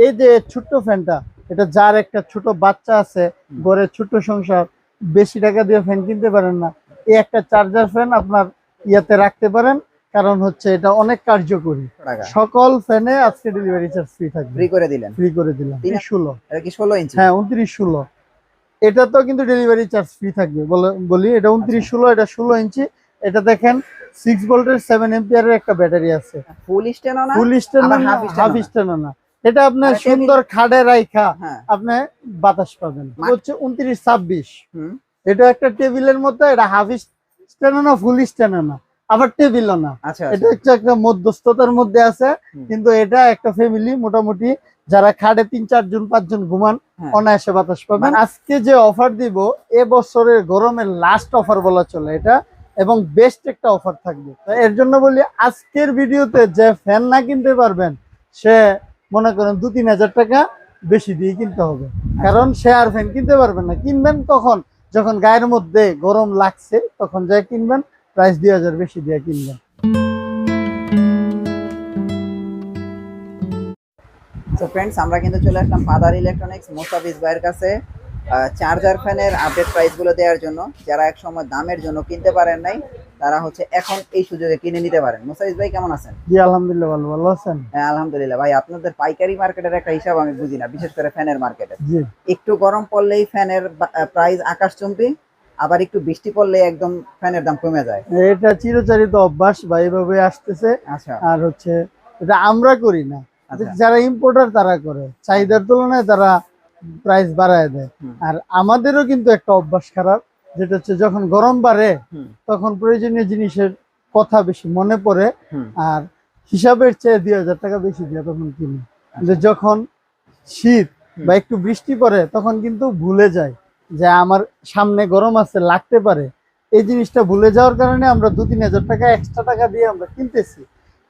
এই যে ছোট্ট ফ্যানটা এটা যার একটা ছোট বাচ্চা আছে ঘরে ছোট্ট সংসার বেশি টাকা দিয়ে ফ্যান কিনতে পারেন না। এই একটা চার্জার ফ্যান আপনার ইয়াতে রাখতে পারেন কারণ হচ্ছে এটা অনেক কার্যকরী। সকল ফ্যানে আজকে ডেলিভারি চার্জ ফ্রি থাকবে। ফ্রি করে দিলেন। ফ্রি করে দিলাম। তিন- ষোলো। এটা কি ষোলো ইঞ্চি হ্যাঁ উনত্রিশ ষোলো। এটা তো কিন্তু ডেলিভারি চার্জ ফ্রি থাকবে। বলে- বলি এটা উনত্রিশ আচ্ছা। ষোলো এটা ষোলো ইঞ্চি এটা দেখেন সিক্স ভোল্টের সেভেন এম্পিয়ারের একটা ব্যাটারি আছে। ফুল স্ট্যান্ড না? ফুল স্ট্যান্ড আবার না হাফ না। স্ট্যান্ড না। এটা আপনার সুন্দর খাড়ে রাইখা হ্যাঁ। আপনি বাতাস পাবেন। হচ্ছে উনত্রিশ ছাব্বিশ। এটা একটা টেবিলের মতো এটা হাফ স্ট্যান্ড না ফুল স্ট্যান্ড না। আবার টেবিলও না। আচ্ছা এটা আচ্ছা। হচ্ছে একটা মধ্যস্থতার মধ্যে আছে কিন্তু এটা একটা ফ্যামিলি মোটামুটি যারা খাটে তিন চারজন পাঁচজন ঘুমান হ্যাঁ। অনায়াসে বাতাস পাবেন। মানে- আজকে যে অফার দিব এ বছরের গরমের লাস্ট অফার বলা চলে এটা এবং বেস্ট একটা অফার থাকবে। এর জন্য বলি আজকের ভিডিওতে যে ফ্যান না কিনতে পারবেন সে মনে করেন দু তিন হাজার টাকা বেশি দিয়ে কিনতে হবে। কারণ আর ফ্যান কিনতে পারবেন না। কিনবেন কখন যখন গায়ের মধ্যে গরম লাগছে, তখন যা কিনবেন প্রাইস দুই হাজার বেশি দিয়ে কিনবেন। তো ফ্রেন্ডস আমরা কিন্তু চলে আসলাম ফাদার ইলেকট্রনিক্স মোস্তাফিজ ভাইয়ের কাছে চার্জার ফ্যানের আপডেট প্রাইসগুলো দেওয়ার জন্য। যারা এক সময় দামের জন্য কিনতে পারেন নাই তারা হচ্ছে এখন এই সুযোগে কিনে নিতে পারেন। মোস্তাফিজ ভাই কেমন আছেন? জি আলহামদুলিল্লাহ ভালো ভালো আছেন? হ্যাঁ আলহামদুলিল্লাহ। ভাই আপনাদের পাইকারি মার্কেটের একটা হিসাব আমি বুঝি না বিশেষ করে ফ্যানের মার্কেটে। জি। একটু গরম পড়লেই ফ্যানের প্রাইস আকাশচুম্বী আবার একটু বৃষ্টি পড়লেই একদম ফ্যানের দাম কমে যায়। এটা চিরচারিত অভ্যাস বা এইভাবে আসতেছে। আচ্ছা। আর হচ্ছে এটা আমরা করি না। আচ্ছা। যারা ইম্পোর্টার তারা করে। চাহিদার তুলনায় তারা প্রাইস বাড়ায় দেয়। আর আমাদেরও কিন্তু একটা অভ্যাস খারাপ। যেটা হচ্ছে যখন গরম বাড়ে তখন প্রয়োজনীয় জিনিসের কথা বেশি মনে পড়ে আর হিসাবের চেয়ে দুই হাজার টাকা বেশি দিয়ে তখন কিনি। কিন্তু যখন শীত বা একটু বৃষ্টি পড়ে তখন কিন্তু ভুলে যায় যে আমার সামনে গরম আছে লাগতে পারে। এই জিনিসটা ভুলে যাওয়ার কারণে আমরা দু তিন হাজার টাকা এক্সট্রা টাকা দিয়ে আমরা কিনতেছি।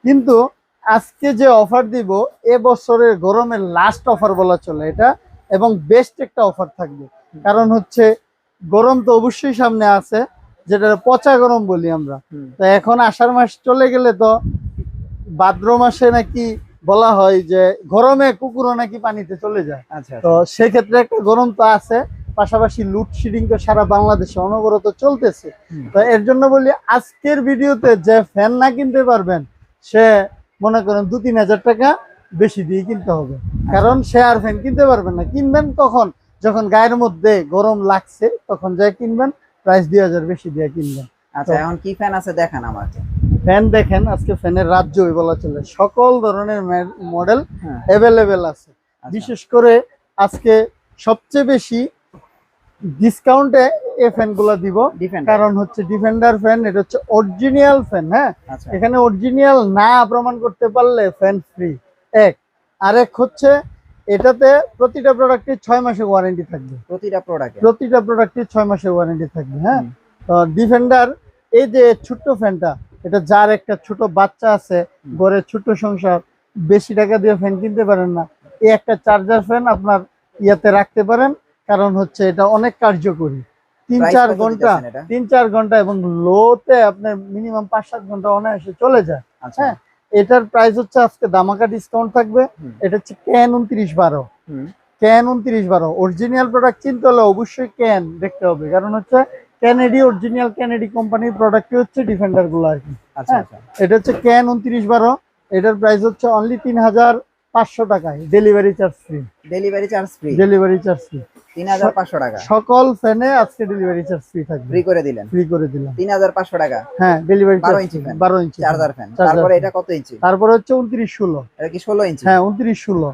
কিন্তু আজকে যে অফার দিব এ বছরের গরমের লাস্ট অফার বলা চলে এটা এবং বেস্ট একটা অফার থাকবে। কারণ হচ্ছে গরম তো অবশ্যই সামনে আছে যেটা পচা গরম বলি আমরা। তো এখন আষাঢ় মাস চলে গেলে তো ভাদ্র মাসে নাকি বলা হয় যে গরমে কুকুরও নাকি পানিতে চলে যায়। আচ্ছা তো সেক্ষেত্রে একটা গরম তো আছে পাশাপাশি লুডশেডিং তো সারা বাংলাদেশে অনবরত চলতেছে। তো এর জন্য বলি আজকের ভিডিওতে যে ফ্যান না কিনতে পারবেন সে মনে করেন দু তিন হাজার টাকা বেশি দিয়ে কিনতে হবে। কারণ সে আর ফ্যান কিনতে পারবেন না। কিনবেন কখন? যখন গায়ের মধ্যে গরম লাগছে তখন যা কিনবেন প্রাইস দুই হাজার বেশি দিয়ে কিনবেন। আচ্ছা এখন কি ফ্যান আছে দেখান আমাকে? ফ্যান দেখেন আজকে ফ্যানের রাজ্যই বলা চলে। সকল ধরনের মডেল অ্যাভেলেবেল আছে। আচ্ছা। বিশেষ করে আজকে সবচেয়ে বেশি ডিসকাউন্টে এই ফ্যানগুলো দিব। কারণ হচ্ছে ডিফেন্ডার ফ্যান এটা হচ্ছে অরিজিনাল ফ্যান হ্যাঁ? আচ্ছা। এখানে অরিজিনাল না প্রমাণ করতে পারলে ফ্যান ফ্রি এক। আরেক হচ্ছে এটাতে প্রতিটা প্রোডাক্টের ছয় মাসের ওয়ারেন্টি থাকবে। প্রতিটা প্রোডাক্ট প্রতিটা প্রোডাক্টের ছয় মাসের ওয়ারেন্টি থাকবে হ্যাঁ? তো ডিফেন্ডার এই যে ছোট্ট ফ্যানটা এটা যার একটা ছোট বাচ্চা আছে হুম। ঘরে ছোট্ট সংসার বেশি টাকা দিয়ে ফ্যান কিনতে পারেন না। এই একটা চার্জার ফ্যান আপনার ইয়াতে রাখতে পারেন কারণ হচ্ছে এটা অনেক কার্যকরী। তিন চার ঘণ্টা তিন চার ঘণ্টা এবং লোতে আপনার মিনিমাম পাঁচ সাত ঘণ্টা অনায়াসে চলে যায় আচ্ছা। হ্যাঁ? এটার প্রাইস হচ্ছে আজকে দামাকা ডিসকাউন্ট থাকবে। এটা হচ্ছে ক্যান উনত্রিশ বারো। হুম। ক্যান উনত্রিশ বারো। অরিজিনাল প্রোডাক্ট চিনতে হলে অবশ্যই ক্যান দেখতে হবে। কারণ হচ্ছে ক্যানেডি অরিজিনাল ক্যানেডি কোম্পানির প্রোডাক্টই হচ্ছে ডিফেন্ডারগুলো আর কি। আচ্ছা হ্যাঁ। আচ্ছা। এটা হচ্ছে ক্যান উনত্রিশ বারো। এটার প্রাইস হচ্ছে অনলি তিন হাজার পাঁচশো টাকায়। Delivery charge free delivery charge free delivery charge free তিন হাজার পাঁচশো টাকা। সকল ফ্যানে আজকে ডেলিভারি চার্জ ফ্রি থাকবে। ফ্রি করে দিলেন। ফ্রি করে দিলাম। তিন হাজার পাঁচশো টাকা। হ্যাঁ ডেলিভারি 12 চার্জ ইঞ্চি fan। বারো ইঞ্চি চার্জার ফ্যান তারপরে এটা কত ইঞ্চি তারপরে হচ্ছে উনত্রিশ ষোলো। এটা কি ষোলো ইঞ্চি হ্যাঁ উনত্রিশ ষোলো।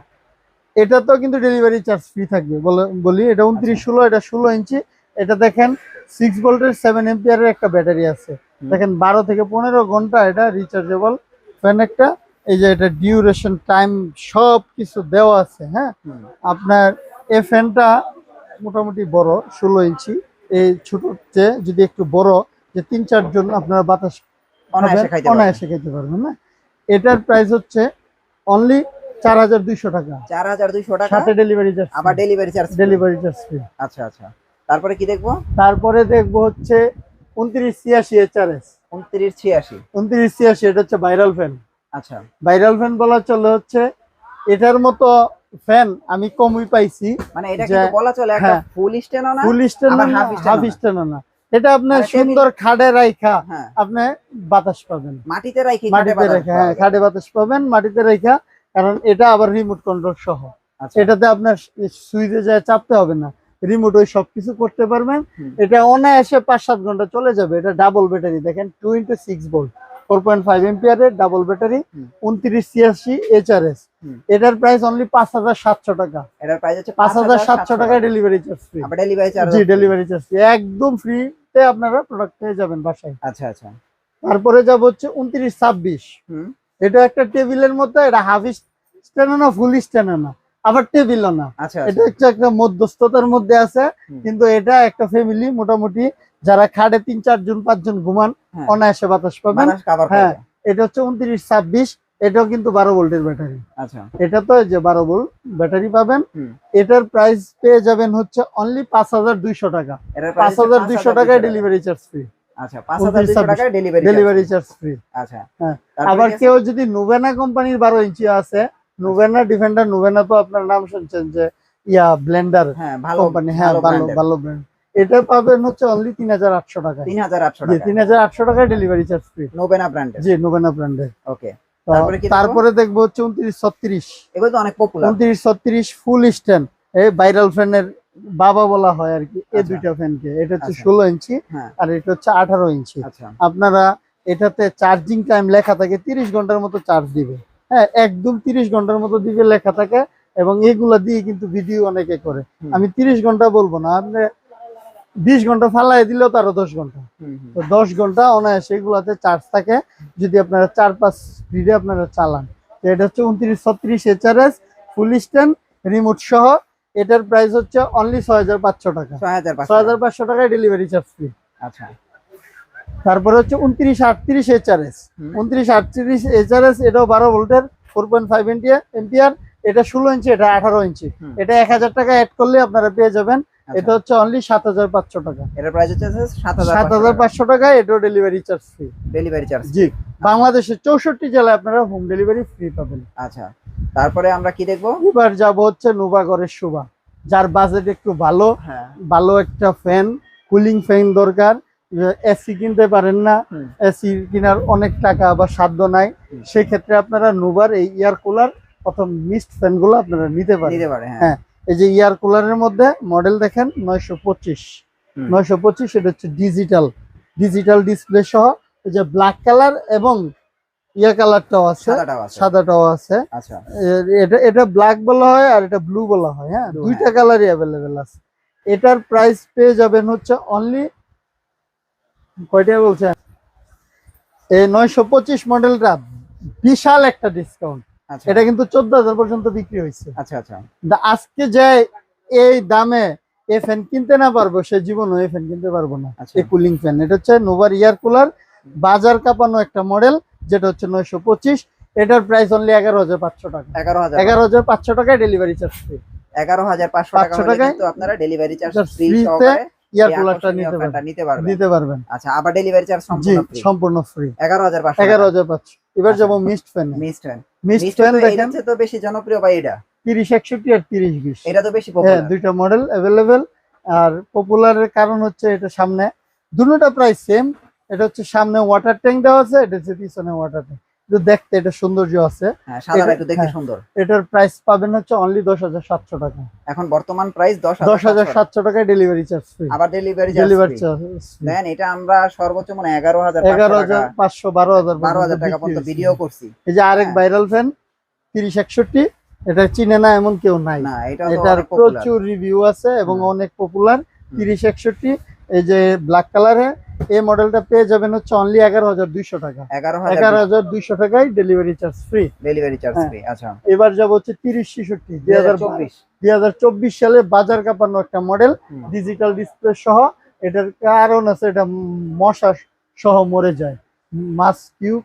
এটা তো কিন্তু ডেলিভারি চার্জ ফ্রি থাকবে বলে- বলি এটা উনত্রিশ ষোলো এটা ষোলো ইঞ্চি এটা দেখেন সিক্স ভোল্টের সেভেন এম্পিয়ারের একটা ব্যাটারি আছে। দেখেন বারো থেকে পনেরো ঘণ্টা এটা রিচার্জেবল ফ্যান একটা। এই যে এটা ডিউরেশন টাইম সব কিছু দেওয়া আছে হ্যাঁ? আপনার এ ফ্যানটা মোটামুটি বড় ষোলো ইঞ্চি। এই ছোট চেয়ে যদি একটু বড় যে তিন চারজন আপনার বাতাস অনায়াসে। খেতে পারবেন। না? এটার প্রাইস হচ্ছে অনলি চার হাজার দুইশো টাকা। চার হাজার দুইশো টাকা? সাথে ডেলিভারি চার্জ আবার delivery charge delivery charge free আচ্ছা আচ্ছা। তারপরে কি দেখব? তারপরে দেখব হচ্ছে উনত্রিশ ছিয়াশি উনত্রিশ ছিয়াশি। উনত্রিশ ছিয়াশি এটা হচ্ছে ভাইরাল ফ্যান আচ্ছা। ভাইরাল ফ্যান বলা চলে হচ্ছে। এটার মতো ফ্যান আমি কমই পাইছি। মানে এটা কিন্তু বলা চলে একটা হ্যাঁ। ফুল স্ট্যান্ডও না ফুল স্ট্যান্ড না হাফ স্ট্যান্ড না। এটা আপনার মানে সুন্দর খাড়ে রাইখা হ্যাঁ। আপনি বাতাস পাবেন। মাটিতে রাখি মাটিতে রেখা হ্যাঁ খাড়ে বাতাস পাবেন মাটিতে রেখা কারণ এটা আবার রিমোট কন্ট্রোল সহ। আচ্ছা। এটাতে আপনার সুইচে যায় চাপতে হবে না। রিমোট ওই সবকিছু করতে পারবেন। এটা অনায়াসে পাঁচ সাত ঘণ্টা চলে যাবে। এটা ডাবল ব্যাটারি দেখেন two into six volt four point five এম্পিয়ারের double battery. উনত্রিশ ছিয়াশি এইচআরএস হুম। এটার প্রাইস অনলি পাঁচ হাজার সাতশো টাকা। এটার প্রাইস হচ্ছে পাঁচ হাজার সাতশো টাকা delivery charge free delivery charge জি ডেলিভারি চার্জ ফ্রি একদম ফ্রিতে আপনারা প্রোডাক্ট পেয়ে যাবেন বাসায়। আচ্ছা আচ্ছা। তারপরে যাব হচ্ছে উনত্রিশ ছাব্বিশ। এটা একটা টেবিলের মতো এটা হাফ স্ট্যান্ড না ফুল স্ট্যান্ড না। আবার টেবিলও না। আচ্ছা এটা হচ্ছে একটা মধ্যস্থতার মধ্যে আছে। কিন্তু এটা একটা ফ্যামিলি মোটামুটি যারা খাটে তিন চারজন পাঁচজন ঘুমান হ্যাঁ। অনায়াসে বাতাস পাবেন। হ্যাঁ। এটা হচ্ছে উনত্রিশ ছাব্বিশ এটাও কিন্তু বারো ভোল্টের ব্যাটারি। আচ্ছা। এটা তো যে বারো ভোল্ট ব্যাটারি পাবেন। এটার প্রাইস পেয়ে যাবেন হচ্ছে অনলি পাঁচ হাজার দুইশো টাকা। পাঁচ হাজার দুইশো টাকায় ডেলিভারি চার্জ ফ্রি আচ্ছা 5200 টাকায় ডেলিভারি চার্জ ফ্রি আচ্ছা। হ্যাঁ। আবার কেউ যদি নোভেনা কোম্পানির বারো ইঞ্চি আছে নোভেনা ডিফেন্ডার নোভেনা তো আপনার নাম শুনছেন যে ইয়া ব্লেন্ডার হ্যাঁ ভালো কোম্পানি হ্যাঁ ভালো ভালো ব্র্যান্ড এটা পাবেন হচ্ছে অনলি তিন হাজার আটশো টাকায়। 3800 জি টাকা তিন হাজার আটশো টাকায় ডেলিভারি চার্জ ফ্রি নোবেনা ব্র্যান্ডের জি নোবেনা ব্র্যান্ডের ওকে তারপরে কি দেখব? তারপরে দেখব হচ্ছে উনত্রিশ ছত্রিশ। এগুলো তো অনেক পপুলার উনত্রিশ ছত্রিশ ফুল স্ট্যান্ড এই ভাইরাল ফ্যানের বাবা বলা হয় আর কি। এই আচ্ছা। দুইটা ফ্যানকে এটা হচ্ছে আচ্ছা। ষোলো ইঞ্চি হ্যাঁ। আর এটা হচ্ছে আঠারো ইঞ্চি। আচ্ছা। আপনারা এটাতে চার্জিং টাইম লেখা থাকে তিরিশ ঘণ্টার মতো চার্জ দিবে। হ্যাঁ একদম তিরিশ ঘণ্টার মতো দিবে লেখা থাকে এবং এগুলা দিয়ে কিন্তু ভিডিও অনেকে করে। আমি তিরিশ ঘণ্টা বলব না। আপনি বিশ ঘণ্টা ফালাই দিলেও তারও দশ ঘণ্টা। তো দশ ঘণ্টা অনায়াসে এগুলাতে চার্জ থাকে। যদি আপনারা চার পাঁচ স্পিডে আপনারা চালান। তো এটা হচ্ছে উনত্রিশ ছত্রিশ এইচআরএস ফুল স্ট্যান্ড রিমোট সহ। এটার প্রাইস হচ্ছে অনলি ছয় হাজার পাঁচশো টাকা। 6500 ছয় হাজার পাঁচশো টাকায় ডেলিভারি চার্জ ফ্রি আচ্ছা। তারপরে হচ্ছে উনত্রিশ আটত্রিশ এইচআরএস হুম। উনত্রিশ আটত্রিশ এইচআরএস এটাও বারো ভোল্টের ফোর পয়েন্ট ফাইভ এম্পিয়ার এটা ষোলো ইঞ্চি এটা আঠারো ইঞ্চি এটা এক হাজার টাকা অ্যাড করলে আপনারা পেয়ে যাবেন। এটা হচ্ছে অনলি সাত হাজার পাঁচশো টাকা। এটার প্রাইস হচ্ছে সাত হাজার 7500 পাঁচশো টাকা এটাও delivery charge free delivery charge জি বাংলাদেশের চৌষট্টি জেলায় আপনারা হোম ডেলিভারি ফ্রি পাবেন। আচ্ছা তারপরে আমরা কি দেখব? এবার যাব হচ্ছে নোভাগরের শোভা যার বাজেট একটু ভালো হ্যাঁ। ভালো একটা ফ্যান কুলিং ফ্যান দরকার। এসি কিনতে পারেন না। এসি কেনার অনেক টাকা বা সাধ্য নাই। সেক্ষেত্রে আপনারা নোভার এই ইয়ার কুলার অথবা মিস্ট ফ্যানগুলো আপনারা নিতে পারেন হ্যাঁ। হ্যাঁ। এই যে ইয়ার কুলারের মধ্যে মডেল দেখেন নয়শো পঁচিশ। নয়শো পঁচিশ এটা হচ্ছে ডিজিটাল। ডিজিটাল ডিসপ্লে সহ এই যে ব্ল্যাক কালার এবং ইয়া কালারটাও আছে সাদাটাও আছে। আচ্ছা। এটা এটা ব্ল্যাক বলা হয় আর এটা ব্লু বলা হয় হ্যাঁ? দুইটা কালারই অ্যাভেলেবেল আছে। এটার প্রাইস পেয়ে যাবেন হচ্ছে অনলি কয়টা বলছেন? এই নয়শো পঁচিশ মডেলটা বিশাল একটা ডিসকাউন্ট এটা কিন্তু চোদ্দ হাজার পর্যন্ত বিক্রি হয়েছে। আচ্ছা আচ্ছা। আজকে যে এই দামে এই ফ্যান কিনতে না পারব সে জীবনও এই ফ্যান কিনতে পারব না। আচ্ছা। এই কুলিং ফ্যান এটা হচ্ছে নোভার ইয়ার কুলার বাজার কাঁপানো একটা মডেল যেটা হচ্ছে নয়শো পঁচিশ। এটার প্রাইস অনলি এগারো হাজার পাঁচশো টাকা। এগারো হাজার। এগারো হাজার পাঁচশো টাকায় ডেলিভারি চার্জ ফ্রি এগারো হাজার পাঁচশো টাকা 500 হলে টাকায় আপনারা ডেলিভারি চার্জ ফ্রি ইয়ার কুলারটা নিতে পারবেন। নিতে পারবেন। আচ্ছা আবার ডেলিভারি চার্জ সম্পূর্ণ সম্পূর্ণ ফ্রি এগারো হাজার পাঁচশো এগারো হাজার পাঁচশো। এবার আচ্ছা। যাব mist fan mist fan mist fan দেখেন। তো বেশি জনপ্রিয় ভাই এটা। তিরিশ একষট্টি আর তিরিশ বিশ। এটা তো বেশি হ্যাঁ পপুলার দুইটা মডেল अवेलेबल আর পপুলারের কারণ হচ্ছে এটা সামনে। দুটোটা প্রায় সেম এটা হচ্ছে সামনে ওয়াটার ট্যাঙ্ক দেওয়া আছে এটা হচ্ছে পিছনে ওয়াটার ট্যাঙ্ক কিন্তু দেখতে এটা সৌন্দর্য আছে। হ্যাঁ হ্যাঁ। সুন্দর। এটার প্রাইস পাবেন হচ্ছে অনলি দশ হাজার সাতশো টাকা। এখন বর্তমান প্রাইস দশ হাজার সাতশো টাকায় ডেলিভারি চার্জ ফ্রি আবার ডেলিভারি ডেলিভারি চার্জ দেন এটা আমরা সর্বোচ্চ মানে এগারো হাজার এগারো হাজার পাঁচশো বারো হাজার বারো হাজার টাকা পর্যন্ত ভিডিও করছি। এই যে আরেক। ভাইরাল ফ্যান তিরিশ একষট্টি এটা চিনে না এমন কেউ নাই। না এটার প্রচুর রিভিউ আছে এবং অনেক পপুলার তিরিশ একষট্টি এই যে ব্ল্যাক কালারে এই মডেলটা পেয়ে যাবেন হচ্ছে অনলি এগারো হাজার দুইশো টাকা। এগারো হাজার দুইশো। টাকায় delivery charge free delivery charge. Free আচ্ছা। এবার যাব হচ্ছে তিরিশ ছেষট্টি দুই হাজার চব্বিশ। সালে বাজার কাপানো একটা মডেল ডিজিটাল ডিসপ্লে সহ। এটার কারণ আছে এটা মশা সহ মরে যায়। মাস কিউ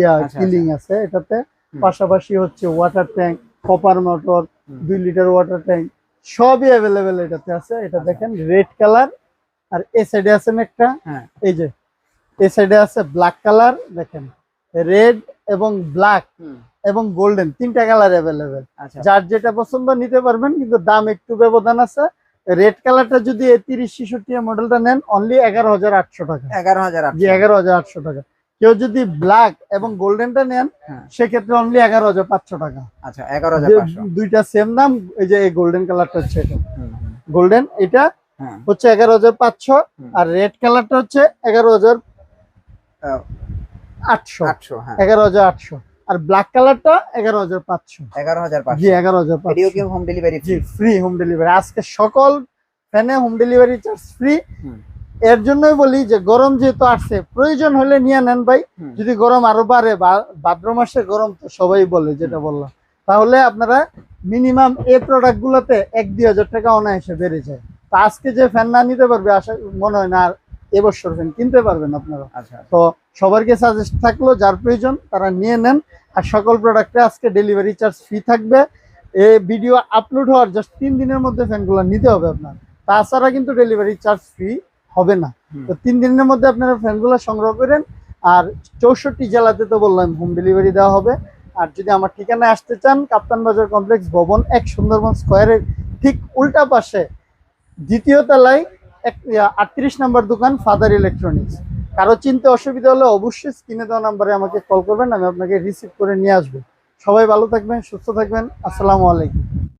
ইয়া আচ্ছা, কিলিং আছে এটাতে। পাশাপাশি হচ্ছে ওয়াটার ট্যাঙ্ক কপার মোটর দুই লিটার ওয়াটার ট্যাঙ্ক সবই অ্যাভেলেবেল এটাতে আছে। এটা আচ্ছা। দেখেন রেড কালার আর এ সাইডে আছেন একটা হ্যাঁ। এই যে এ সাইডে আছে ব্ল্যাক কালার দেখেন রেড এবং ব্ল্যাক এবং গোল্ডেন তিনটা কালার অ্যাভেলেবেল আচ্ছা। যার যেটা পছন্দ নিতে পারবেন কিন্তু দাম একটু ব্যবধান আছে। রেড কালারটা যদি তিরিশ ছেষট্টি মডেলটা নেন অনলি এগারো হাজার আটশো টাকা। এগারো হাজার জি এগারো হাজার আটশো টাকা। কেউ যদি ব্ল্যাক এবং গোল্ডেনটা নেন হ্যাঁ। সেক্ষেত্রে অনলি এগারো হাজার পাঁচশো টাকা। আচ্ছা এগারো হাজার দুইটা সেম দাম এই যে এই গোল্ডেন কালারটা হচ্ছে এটা। গোল্ডেন এটা হচ্ছে এগারো হাজার পাঁচশো আর রেড কালারটা হচ্ছে এগারো হাজার আটশো। আটশো হ্যাঁ। এগারো হাজার আটশো। আর ব্ল্যাক কালারটা এগারো হাজার পাঁচশো। এগারো হাজার জি এগারো হাজার পাঁচশো। হোম ডেলিভারি জি ফ্রি হোম ডেলিভারি আজকে সকল ফ্যানে হোম ডেলিভারি চার্জ ফ্রি এর জন্যই বলি যে গরম যেহেতু আসছে প্রয়োজন হলে নিয়ে নেন ভাই। যদি গরম আরও বাড়ে বা- ভাদ্র মাসে গরম তো সবাই বলে যেটা বললাম। তাহলে আপনারা মিনিমাম এই প্রোডাক্ট গুলোতে এক দুই হাজার টাকা অনায়াসে বেড়ে যায়। আজকে যে ফ্যান না নিতে পারবে আশা মনে হয় না আর এবছর ফ্যান কিনতে পারবেন আপনারা। আচ্ছা তো সবারকে সাজেস্ট থাকল যার প্রয়োজন তারা নিয়ে নেন। আর সকল প্রোডাক্টে আজকে ডেলিভারি চার্জ ফ্রি থাকবে। এই ভিডিও আপলোড হওয়ার জাস্ট তিন দিনের মধ্যে ফ্যানগুলো নিতে হবে আপনার। তাছাড়া কিন্তু ডেলিভারি চার্জ ফ্রি হবে না। তো তিন দিনের মধ্যে আপনারা ফ্যানগুলো সংগ্রহ করেন। আর চৌষট্টি জেলাতে তো বললাম হোম ডেলিভারি দেওয়া হবে। আর যদি আমার ঠিকানায় আসতে চান কাপ্তান বাজার কমপ্লেক্স ভবন এক সুন্দরবন স্কোয়ারের ঠিক উল্টা পাশে দ্বিতীয় তলায় এক আটত্রিশ নাম্বার দোকান ফাদার ইলেকট্রনিক্স কারও চিনতে অসুবিধা হলে অবশ্যই স্ক্রিনে দেওয়া নাম্বারে আমাকে কল করবেন, আমি আপনাকে রিসিভ করে নিয়ে আসব। সবাই ভালো থাকবেন, সুস্থ থাকবেন, আসসালামু আলাইকুম।